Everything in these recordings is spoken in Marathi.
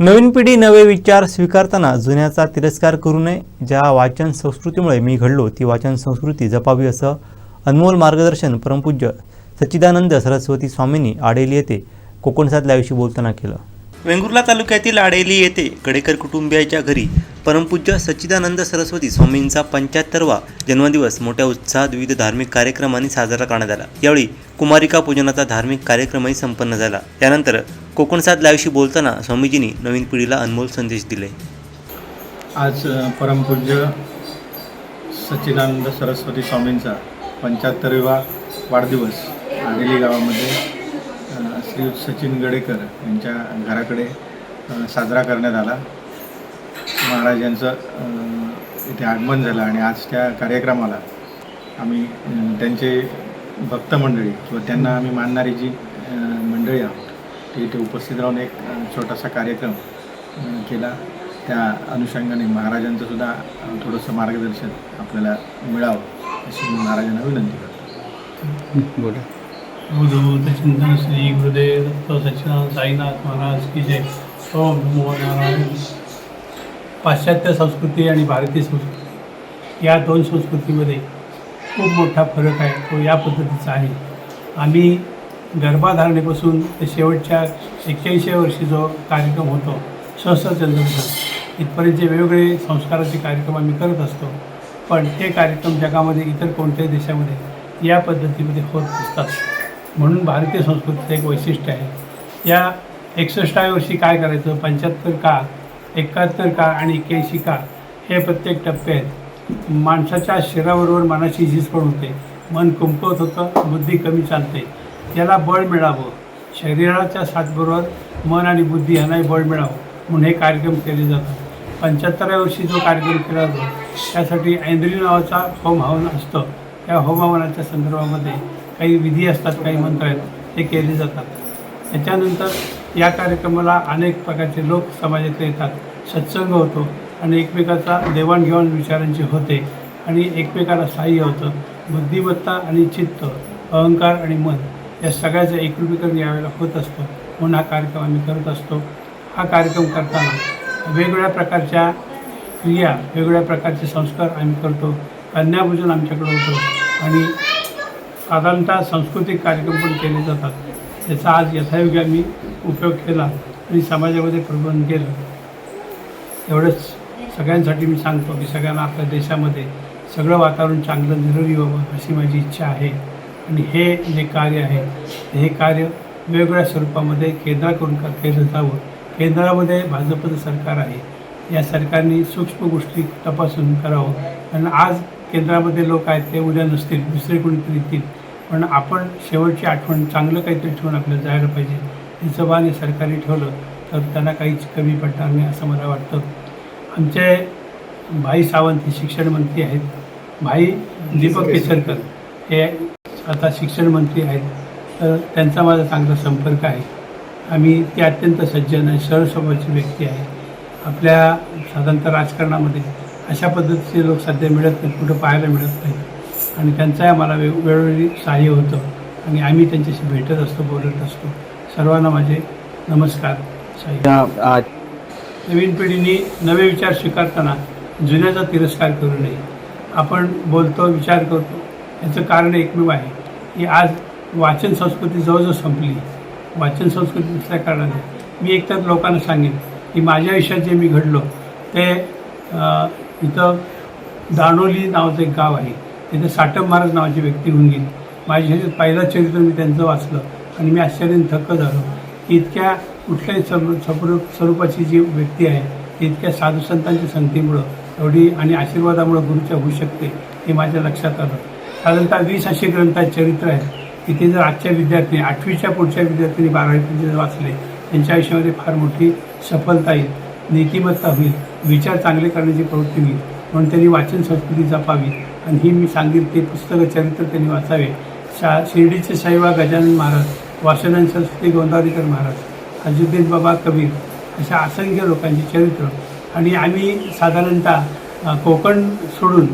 नवीन पिढी नवे विचार स्वीकारताना जुन्याचा तिरस्कार करू नये. ज्या वाचन संस्कृतीमुळे मी घडलो ती वाचन संस्कृती जपावी असं अनमोल मार्गदर्शन परमपूज्य सच्चिदानंद सरस्वती स्वामींनी आडेली येथे कोकण सात बोलताना केलं. वेंगुर्ला तालुक्यातील आडेली येथे गडेकर कुटुंबियाच्या घरी परमपूज्य सच्चिदानंद सरस्वती स्वामींचा पंच्याहत्तरवा जन्मदिवस मोठ्या उत्साहात विविध धार्मिक कार्यक्रमांनी साजरा करण्यात आला. यावेळी कुमारिका पूजनाचा धार्मिक कार्यक्रमही संपन्न झाला. त्यानंतर कोकणसात लाईव्हशी बोलताना स्वामीजींनी नवीन पिढीला अनमोल संदेश दिले. आज परमपूज्य सच्चिदानंद सरस्वती स्वामींचा पंच्याहत्तरवा वाढदिवस आलेली गावामध्ये श्री सचिन गडेकर यांच्या घराकडे साजरा करण्यात आला. महाराज यांचं इथे आगमन झालं आणि आज त्या कार्यक्रमाला आम्ही त्यांचे भक्त मंडळी किंवा त्यांना आम्ही मानणारी जी मंडळी आहोत ती इथे उपस्थित राहून एक छोटासा कार्यक्रम केला. त्या अनुषंगाने महाराजांचं सुद्धा थोडंसं मार्गदर्शन आपल्याला मिळावं अशी मी महाराजांना विनंती करतो. बोला. अवधूत चिंतन श्री गुरुदेव दत्त सच्चिदानंद साईनाथ महाराज की जय. ओम नमो नारायण. पाश्चात्य संस्कृती आणि भारतीय संस्कृती या दोन संस्कृतीमध्ये खूप मोठा फरक आहे तो या पद्धतीचा आहे. आम्ही गर्भाधारणेपासून ते शेवटच्या एक्क्याऐंशी वर्षी जो कार्यक्रम होतो सहस्रचंद्रदर्शन इथपर्यंतचे वेगवेगळे संस्काराचे कार्यक्रम आम्ही करत असतो पण हे कार्यक्रम जगामध्ये इतर कोणत्याही देशामध्ये या पद्धतीमध्ये होत असतात. म्हणून भारतीय संस्कृतीचं एक वैशिष्ट्य आहे. या एकसष्टाव्या वर्षी काय करायचं पंच्याहत्तर का एकाहत्तर का आणि एक्क्याऐंशी का हे प्रत्येक टप्पे आहेत माणसाच्या शरीराबरोबर मनाची झीज पण होते. मन कुंपवत होतं बुद्धी कमी चालते. याला बळ मिळावं. शरीराच्या साथबरोबर मन आणि बुद्धी यांनाही बळ मिळावं म्हणून हे कार्यक्रम केले जातात. पंच्याहत्तराव्या वर्षी जो कार्यक्रम केला जातो त्यासाठी ऐंद्री नावाचा होम हवन असतं. त्या होम हवनाच्या संदर्भामध्ये काही विधी असतात काही मंत्र आहेत ते केले जातात. त्याच्यानंतर या कार्यक्रमाला अनेक प्रकारचे लोक समाजात येतात सत्संग होतो आणि एकमेकाचा देवाणघेवाण विचारांची होते आणि एकमेकाला सहाय्य होतं. बुद्धिमत्ता आणि चित्त अहंकार आणि मन या सगळ्याचं एकरूपीकरण यावेळेला होत असतो. म्हणून हा कार्यक्रम आम्ही करत असतो. हा कार्यक्रम करताना वेगवेगळ्या प्रकारच्या क्रिया वेगवेगळ्या प्रकारचे संस्कार आम्ही करतो. कन्यापूजन आमच्याकडे होतं आणि साधारणतः सांस्कृतिक कार्यक्रम पण केले जातात. त्याचा आज यथायोग्य आम्ही उपयोग केला आणि समाजामध्ये प्रबंध केलं. एवढंच सगळ्यांसाठी मी सांगतो की सगळ्यांना आपल्या देशामध्ये सगळं वातावरण चांगलं निरोगी व्हावं अशी माझी इच्छा आहे. आणि हे जे कार्य आहे हे कार्य वेगवेगळ्या स्वरूपामध्ये केंद्राकडून केलं जावं केंद्रामध्ये भाजपचं सरकार आहे या सरकारने सूक्ष्म गोष्टी तपासून करावं. कारण आज केंद्रामध्ये लोक आहेत ते उद्या नसतील दुसरे कोणीतरी येतील पण आपण शेवटची आठवण चांगलं काहीतरी ठेवून आपल्याला जायला पाहिजे. हिचं भान हे सरकारने ठेवलं तर त्यांना काहीच कमी पडणार नाही असं मला वाटतं. आमचे भाई सावंत हे शिक्षण मंत्री आहेत. भाई दीपक केसरकर हे आता शिक्षण मंत्री आहेत. तर त्यांचा माझा चांगला संपर्क आहे. आम्ही ते अत्यंत सज्जन आणि सरळ स्वभावाची व्यक्ती आहे. आपल्या साधारणतः राजकारणामध्ये अशा पद्धतीचे लोक सध्या मिळत नाहीत कुठं पाहायला मिळत नाहीत. आणि त्यांचाही आम्हाला वे वेळोवेळी सहाय्य होतं. आणि आम्ही त्यांच्याशी भेटत असतो बोलत असतो. सर्वांना माझे नमस्कार. साई. नवीन पिढीने नवे विचार स्वीकारताना जुन्याचा तिरस्कार करू नये. आपण बोलतो विचार करतो. याचं कारण एकमेव आहे की आज वाचन संस्कृती जवळजवळ संपली. वाचन संस्कृती नसल्या कारणाने. मी एकतर लोकांना सांगेन की माझ्या आयुष्यात जे मी घडलो ते इथं दाणोली नावाचं एक गाव आहे. तिथे साटम महाराज नावाची व्यक्ती होऊन गेली. माझ्या ह्याच्यात पहिलं चरित्र मी त्यांचं वाचलं आणि मी आश्चर्याने थक्क झालो. की इतक्या कुठल्याही स्वरू स्वरूप स्वरूपाची जी व्यक्ती आहे ती इतक्या साधू संतांच्या संगतीमुळं एवढी आणि आशीर्वादामुळं गुरुच्या होऊ शकते हे माझ्या लक्षात आलं. साधारणतः वीस असे ग्रंथात चरित्र आहेत. तिथे जर आजच्या विद्यार्थी आठवीच्या पुढच्या विद्यार्थ्यांनी बारावीपर्यंत जर वाचले त्यांच्या आयुष्यामध्ये फार मोठी सफलता येईल नीतिमत्ता होईल विचार चांगले करण्याची प्रवृत्ती होईल. म्हणून त्यांनी वाचन संस्कृती जपावी. आणि ही मी सांगेल ते पुस्तकं चरित्र त्यांनी वाचावे. शा शिर्डीचे साईबा गजानन महाराज वासनान संस्कृती गोंदावरीकर महाराज अजुद्दीन बाबा कबीर अशा असंख्य लोकांची चरित्र. आणि आम्ही साधारणतः कोकण सोडून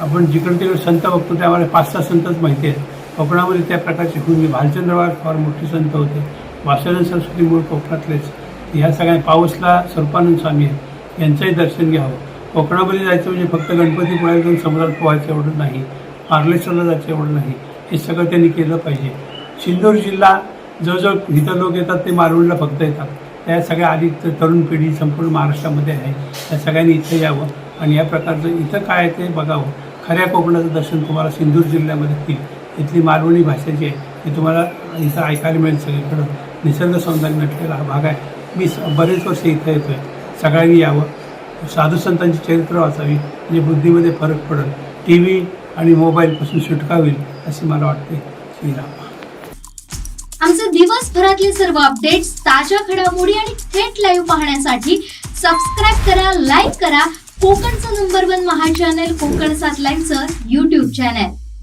आपण जिकडे तिकडे संत बघतो त्यामुळे पाच सहा संतच माहिती आहेत. कोकणामध्ये त्या प्रकारचे होऊन भालचंद्रवाड फार मोठे संत होते. वासनान संस्कृती मूळ कोकणातलेच. ह्या सगळ्या पाऊसला स्वरूपानंद स्वामी आहेत. यांचंही दर्शन घ्यावं. कोकणामध्ये जायचं म्हणजे फक्त गणपतीपुळ्याला जाऊन समुद्रात पोहायचं एवढं नाही मार्लेश्वरला जायचं एवढं नाही. हे सगळं त्यांनी केलं पाहिजे. सिंधूर जिल्हा जवळजवळ इथं लोक येतात ते मारवणला फक्त येतात. त्या सगळ्या आधी तरुण पिढी संपूर्ण महाराष्ट्रामध्ये आहे. त्या सगळ्यांनी इथं यावं आणि या प्रकारचं इथं काय आहे ते बघावं. खऱ्या कोकणाचं दर्शन तुम्हाला सिंधूर जिल्ह्यामध्ये येईल इथली मालवणी भाषा जी आहे ती तुम्हाला इथं ऐकायला मिळेल सगळीकडं. निसर्ग सौंदर्य नटलेला हा भाग आहे. मी बरेच वर्ष इथं येतो आहे सगळ्यांनी यावं. साधू संतांची चरित्र वाचावी म्हणजे बुद्धीमध्ये फरक पडेल. टी व्ही आणि मोबाईलपासून सुटका होईल असे मला वाटते. श्रीराम. आमचे दिवसभरातले सर्व अपडेट्स ताज्या घडामोडी आणि थेट लाईव्ह पाहण्यासाठी सबस्क्राईब करा लाईक करा. कोकणचं नंबर वन महा चॅनल कोकण सात लाईव्हचं युट्यूब चॅनल